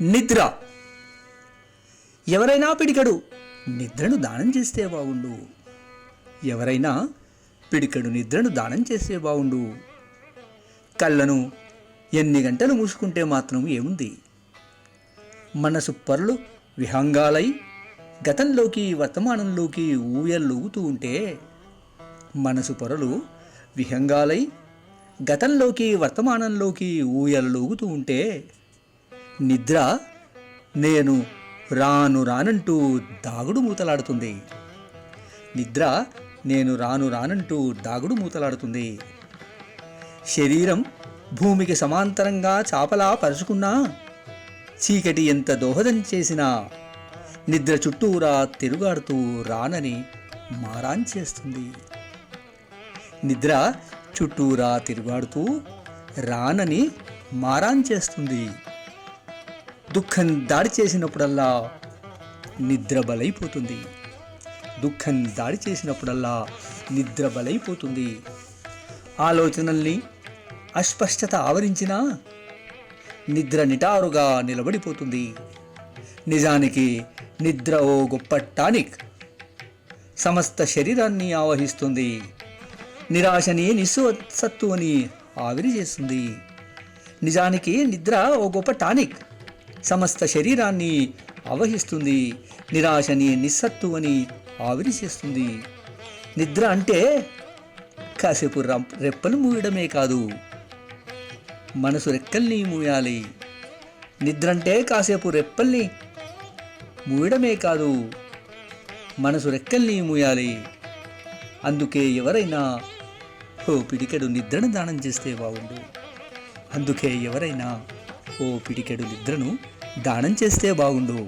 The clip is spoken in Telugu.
నిద్ర. ఎవరైనా పిడికడు నిద్రను దానం చేస్తే బాగుండు. ఎవరైనా పిడికడు నిద్రను దానం చేస్తే బాగుండు. కళ్ళను ఎన్ని గంటలు మూసుకుంటే మాత్రం ఏముంది? మనసు పరులు విహంగాలై గతంలోకి వర్తమానంలోకి ఊయల్లూగుతూ ఉంటే మనసు పొరలు విహంగాలై గతంలోకి వర్తమానంలోకి ఊయలూగుతూ ఉంటే నిద్ర నేను రాను రానంటూ దాగుడు మూతలాడుతుంది. నిద్ర నేను రాను రానంటూ దాగుడు మూతలాడుతుంది. శరీరం భూమికి సమాంతరంగా చాపలా పరుచుకున్నా చీకటి ఎంత దోహదం చేసినా నిద్ర చుట్టూరా తిరుగాడుతూ రానని మారాన్ చేస్తుంది. నిద్ర చుట్టూరా తిరుగాడుతూ రానని మారాన్ చేస్తుంది. దుఃఖం దాడి చేసినప్పుడల్లా నిద్ర బలైపోతుంది దుఃఖం దాడి చేసినప్పుడల్లా నిద్ర బలైపోతుంది ఆలోచనల్ని అస్పష్టత ఆవరించినా నిద్ర నిటారుగా నిలబడిపోతుంది. నిజానికి నిద్ర ఓ గొప్ప టానిక్. సమస్త శరీరాన్ని ఆవహిస్తుంది. నిరాశని నిస్సత్తు అని ఆవిరి చేస్తుంది. నిజానికి నిద్ర ఓ గొప్ప టానిక్. సమస్త శరీరాన్ని అవహిస్తుంది. నిరాశని నిస్సత్తు అని ఆవిరి చేస్తుంది. నిద్ర అంటే కాసేపు రెప్పలు మూయడమే కాదు. మనసు రెక్కల్ని మూయాలి. నిద్ర అంటే కాసేపు రెప్పల్ని మూయడమే కాదు. మనసు రెక్కల్ని మూయాలి. అందుకే ఎవరైనా ఓ పిడికెడు నిద్రను దానం చేస్తే బాగుండు. అందుకే ఎవరైనా ఓ పిడికెడు నిద్రను దానం చేస్తే బాగుండు.